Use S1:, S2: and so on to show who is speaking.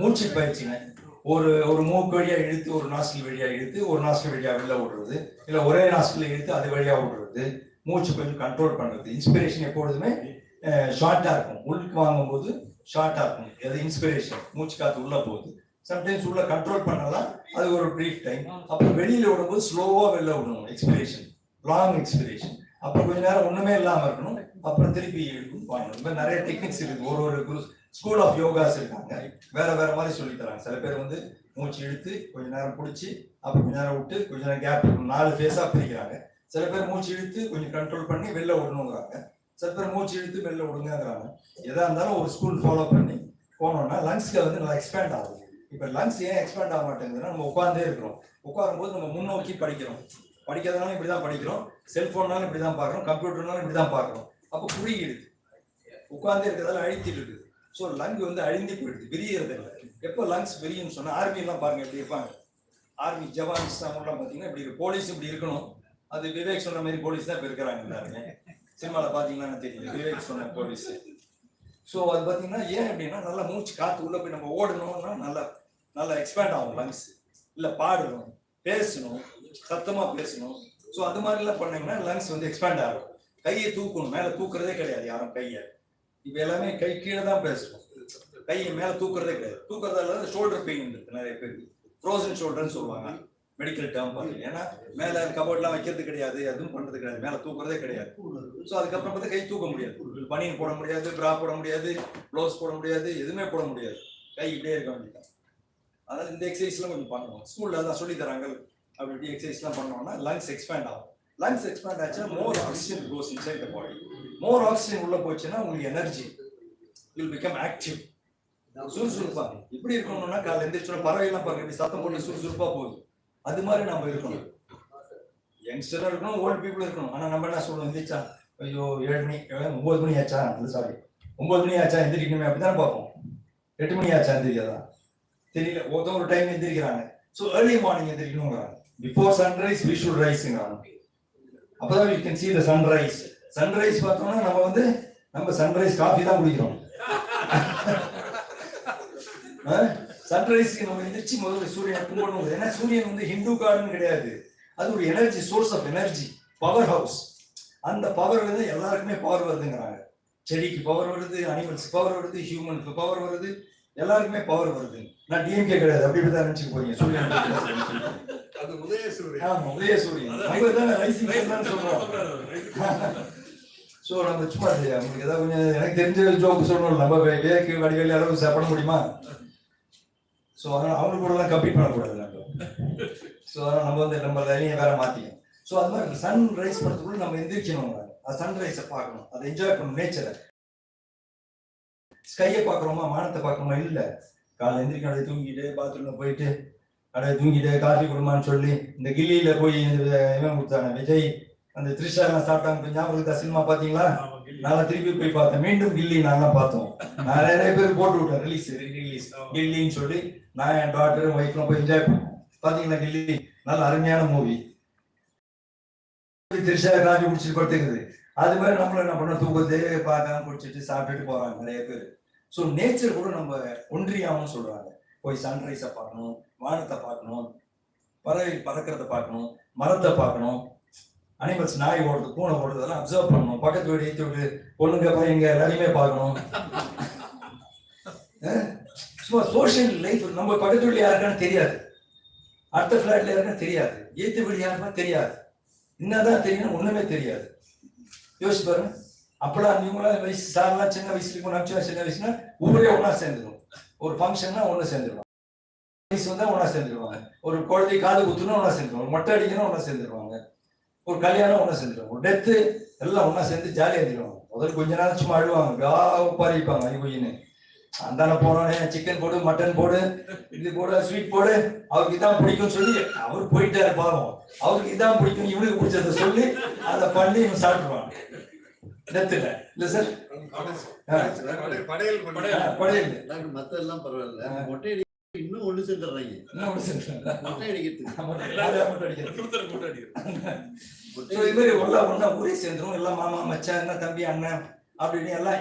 S1: மூச்சு பயிற்சிங்க. ஒரு ஒரு மூக்கு வழியா இழுத்து ஒரு நாஸ்டில் வழியா இழுத்து ஒரு நாஸ்டில் வழியா வெளில விடுறது இல்ல ஒரே நாஸ்டில் இழுத்து அது வழியா விடுறது மூச்சு கொஞ்சம் கண்ட்ரோல் பண்றது. இன்ஸ்பிரேஷன் எப்பொழுதுமே ஷார்ட்டா இருக்கும். உள்க்கு வாங்கும்போது ஷார்ட்டா இருக்கும். அது இன்ஸ்பிரேஷன் மூச்சு காத்து உள்ள போகுது. சம்டைம்ஸ் உள்ள கண்ட்ரோல் பண்ணலாம் அது ஒரு ப்ரீஃப் டைம் அப்புறம் வெளியில விடும்போது ஸ்லோவா வெளில விடணும் எக்ஸ்பிரேஷன் லாங் எக்ஸ்பிரேஷன் அப்புறம் கொஞ்ச நேரம் ஒண்ணுமே இல்லாம இருக்கணும். அப்புறம் திருப்பி இழுக்கும் பண்ணணும் இந்த மாதிரி நிறைய டெக்னிக்ஸ் இருக்கு. ஒரு ஒரு குரு ஸ்கூல் ஆஃப் யோகாஸ் இருக்காங்க. வேற வேற மாதிரி சொல்லி தராங்க. சில பேர் வந்து மூச்சு இழுத்து கொஞ்ச நேரம் பிடிச்சி அப்புறம் கொஞ்ச நேரம் விட்டு கொஞ்ச நேரம் கேப் நாலு ஃபேஸா பிரிக்கிறாங்க. சில பேர் மூச்சு இழுத்து கொஞ்சம் கண்ட்ரோல் பண்ணி வெளில விடணுங்கிறாங்க சில பேர் மூச்சு இழுத்து வெளில விடுங்கிறாங்க எதா இருந்தாலும் ஒரு ஸ்கூல் ஃபாலோ பண்ணி போனோம்னா லங்ஸ்க்கு வந்து நல்லா எக்ஸ்பேண்ட் ஆகும். இப்போ லங்ஸ் ஏன் எக்ஸ்பேண்ட் ஆக மாட்டேங்குதுன்னா நம்ம உட்காந்தே இருக்கிறோம். உட்காரும்போது நம்ம முன்னோக்கி படிக்கிறோம். படிக்காதனாலும் இப்படி தான் படிக்கிறோம் செல்ஃபோன்னாலும் இப்படி தான் பார்க்குறோம். கம்ப்யூட்டர்னாலும் இப்படி தான் பார்க்குறோம். அப்போ குறுகிடுது. உட்காந்தே இருக்கிறதால அழித்திட்டு இருக்குது. ஸோ லங் வந்து அழிந்து போயிடுது. விரியறது இல்லை. எப்போ லங்ஸ் விரியும்னு சொன்னால் ஆர்மிலாம் பாருங்கள் எப்படி இருப்பாங்க. ஆர்மி ஜவான்ஸ் அவங்களாம் பார்த்தீங்கன்னா இப்படி போலீஸ் இப்படி இருக்கணும். அது விவேக் சொன்ன மாதிரி போலீஸ் தான் இப்போ இருக்கிறாங்க எல்லாருமே சினிமாவில் பார்த்தீங்கன்னா தெரியும் விவேக் சொன்ன போலீஸ் ஸோ அது பார்த்தீங்கன்னா ஏன் அப்படின்னா நல்லா மூச்சு காற்று உள்ளே போய் நம்ம ஓடணும்னா நல்லா நல்லா எக்ஸ்பேண்ட் ஆகும் லங்ஸ் இல்லை பாடணும் பேசணும். சத்தமா பேசணும். ஸோ அது மாதிரிலாம் பண்ணீங்கன்னா லங்ஸ் வந்து எக்ஸ்பேண்ட் ஆகும். கையை தூக்கணும். மேலே தூக்குறதே கிடையாது யாரும் கையை. இப்போ எல்லாமே கை கீழே தான் பேசணும். கையை மேலே தூக்குறதே கிடையாது. தூக்குறதால ஷோல்டர் பெயின் இருக்கு நிறைய பேருக்கு ஃப்ரோசன் ஷோல்டர்னு சொல்லுவாங்க. மெடிக்கல் டேர்ம் பார்த்தீங்க ஏன்னா மேலே கபோர்ட்லாம் வைக்கிறது கிடையாது. அதுவும் பண்ணுறது கிடையாது. மேலே தூக்குறதே கிடையாது. ஸோ அதுக்கப்புறம் பார்த்தா கை தூக்க முடியாது. பனியன் போட முடியாது பிரா போட முடியாது ப்ளவுஸ் போட முடியாது எதுவுமே போட முடியாது. கை இப்படியே இருக்க வேண்டியது அதனால இந்த எக்ஸசைஸ்லாம் கொஞ்சம் பண்ணுவோம். ஸ்கூல்ல அதான் சொல்லி தராங்க. அப்படி இப்படி எக்ஸசைஸ்லாம் பண்ணோம்னா லங்ஸ் எக்ஸ்பேண்ட் ஆகும். லங்ஸ் எக்ஸ்பேண்ட் ஆச்சுன்னா more oxygen goes inside the body more oxygen உள்ள போச்சுன்னா உங்களுக்கு எனர்ஜி வில் பிகம் ஆக்டிவ் சுறுசுறுப்பா. இப்படி இருக்கணும்னா காலைல எந்திரிச்சோட பறவைலாம் பாருங்க இப்படி சத்தம் போட்டு சுறுசுறுப்பா போகுது. அது மாதிரி நம்ம இருக்கணும். யங்ஸ்டரா இருக்கணும் ஓல்டு பீப்புள் இருக்கணும். ஆனா நம்ம என்ன சொல்லுவோம் எந்திரிச்சா ஐயோ ஏழு மணி ஒன்பது மணி ஆச்சா? அது சாரி ஒன்பது மணி ஆச்சா? எந்திரிக்கணுமே அப்படித்தானே பார்ப்போம். எட்டு மணி ஆச்சா? எந்திரிக்காதா தெரியல. ஒருத்தவங்க ஒரு டைம் எந்திரிக்கிறாங்க. ஸோ ஏர்லி மார்னிங் எந்திரிக்கணுங்கிறாங்க பிஃபோர் சன்ரைஸ் வி ஷுட் ரைஸ்ங்கிறாங்க அப்பதான் you can see the sunrise sunrise பார்த்தோம்னா நம்ம வந்து நம்ம சன்ரைஸ் காஃபி தான் குடிக்கிறோம். சன்ரைஸ்க்கு நம்ம எந்திரிச்சு முதல்ல சூரியனை கும்பிடணும் ஏன்னா சூரியன் வந்து ஹிந்து கார்டன் கிடையாது. அது ஒரு energy source of energy power house அந்த பவர் வந்து எல்லாருக்குமே பவர் வருதுங்கிறாங்க. செடிக்கு பவர் வருது அனிமல்ஸ் பவர் வருது ஹியூமனுக்கு பவர் வருது எல்லாருக்குமே பவர் வருது. நான் டிஎம்கே கிடையாது. அப்படி இப்படி தான் நினைச்சுக்க போறீங்க. சூரியன்
S2: அது
S1: உதய சூரியன் தான் தான் ஸோ நம்ம சும்மா உங்களுக்கு ஏதாவது கொஞ்சம் எனக்கு தெரிஞ்ச ஜோக்கு சொல்லணும் நம்ம வே- விவேக்கு வடிவேலு அளவு சாப்பிட முடியுமா ஸோ அதனால அவங்க கூட எல்லாம் கம்பீட் பண்ணக்கூடாது நம்ம ஸோ அதனால நம்ம வந்து நம்ம லைனையை வேற மாத்திக்கணும் ஸோ அது மாதிரி சன் ரைஸ் பண்ணுறதுக்குள்ள நம்ம எந்திரிக்கணும் அது சன்ரைஸை பார்க்கணும் அதை என்ஜாய் பண்ணணும் நேச்சரை ஸ்கையை பார்க்குறோமா வானத்தை பார்க்குறோமா இல்லை காலைல எந்திரிக்க அப்படியே தூங்கிட்டு பாத்ரூம்ல போயிட்டு அப்படியே தூங்கிட்டு காஃபி கொடுமான்னு சொல்லி இந்த கில்லியில போய் இவன் கொடுத்தாங்க விஜய். அந்த த்ரிஷா சாப்பிட்டாங்க. இருக்கா சினிமா பாத்தீங்களா நான் திருப்பி போய் பார்த்தேன். மீண்டும் கில்லி நான்லாம் பார்த்தோம். நான் நிறைய பேர் போட்டு விட்டேன். ரிலீஸ் ரிலீஸ் கில்லின்னு சொல்லி நான் என் டாக்டர் ஒய்ஃப்லாம் போய் என்ஜாய் பண்ணோம். பாத்தீங்களா கில்லி? நல்ல அருமையான மூவி த்ரிஷா காஃபி குடிச்சிட்டு படுத்துக்குது. அது மாதிரி நம்மள என்ன பண்ணோம்? தூக்கத்தே பார்க்காம குடிச்சிட்டு சாப்பிட்டுட்டு போறாங்க நிறைய பேர். ஸோ நேச்சர் கூட நம்ம ஒன்றியாமன்னு சொல்றாங்க. போய் சன்ரைஸை பார்க்கணும். வானத்தை பார்க்கணும் பறவை பறக்கிறத பார்க்கணும் மரத்தை பார்க்கணும் அனிமல்ஸ் நாய் ஓடுறது பூனை ஓடுறது அதெல்லாம் அப்சர்வ் பண்ணணும். பக்கத்து வீடு ஈத்து வீடு பொண்ணுங்க பையங்க எல்லாரையுமே பார்க்கணும். சும்மா சோஷியல் லைஃப் நம்ம பக்கத்து வீடு யாருக்கான்னு தெரியாது. அடுத்த ஃப்ளாட்ல யாருக்கான்னு தெரியாது. ஈத்து வீடு யாருக்கான தெரியாது. என்னதான் தெரியும் ஒண்ணுமே தெரியாது. யோசிச்சு பாருங்க. அப்பெல்லாம் இவங்களாம் வயசு சார்லாம் சின்ன வயசுல இருக்கும் நம்பிச்சா சின்ன வயசுனா ஊரே ஒன்றா சேர்ந்துடும் ஒரு ஃபங்க்ஷன்னா ஒன்று சேர்ந்துடும் வந்தா ஒண்ணா சேர்ந்துருவாங்க. ஒரு குழந்தை காது குத்துனா ஒண்ணா சேர்ந்துருவாங்க. மொட்டை அடிக்கணும் ஒண்ணா சேர்ந்துருவாங்க. ஒரு கல்யாணம் ஒண்ணா சேர்ந்துருவாங்க. ஒரு டெத்து எல்லாம் ஒண்ணா சேர்ந்து ஜாலியா இருந்துருவாங்க. முதல்ல கொஞ்ச நேரம் சும்மா அழுவாங்க. பாரிப்பாங்க ஐயோ கொய்யின்னு அந்தான போனோடனே சிக்கன் போடு மட்டன் போடு இது போடு ஸ்வீட் போடு. அவருக்கு இதான் பிடிக்கும்னு சொல்லி அவர் போயிட்டாரு பாவம். அவருக்கு இதான் பிடிக்கும். இவனுக்கு பிடிச்சத சொல்லி அதை பண்ணி இவன் சாப்பிடுவான் டெத்துல இல்ல சார்
S2: படையல் படையல்.
S3: மத்த எல்லாம் பரவாயில்ல. இன்னும் ஒண்ணு சேர்ந்துடுறாங்க
S1: என்ன ஒண்ணு சொல்றேன்
S3: மொட்டை
S1: அடிக்கிறது ஒண்ணா ஊரே சேர்ந்துரும் எல்லாம் மாமா மச்சான் என்ன தம்பி அண்ணன் அப்படின்னு எல்லாம்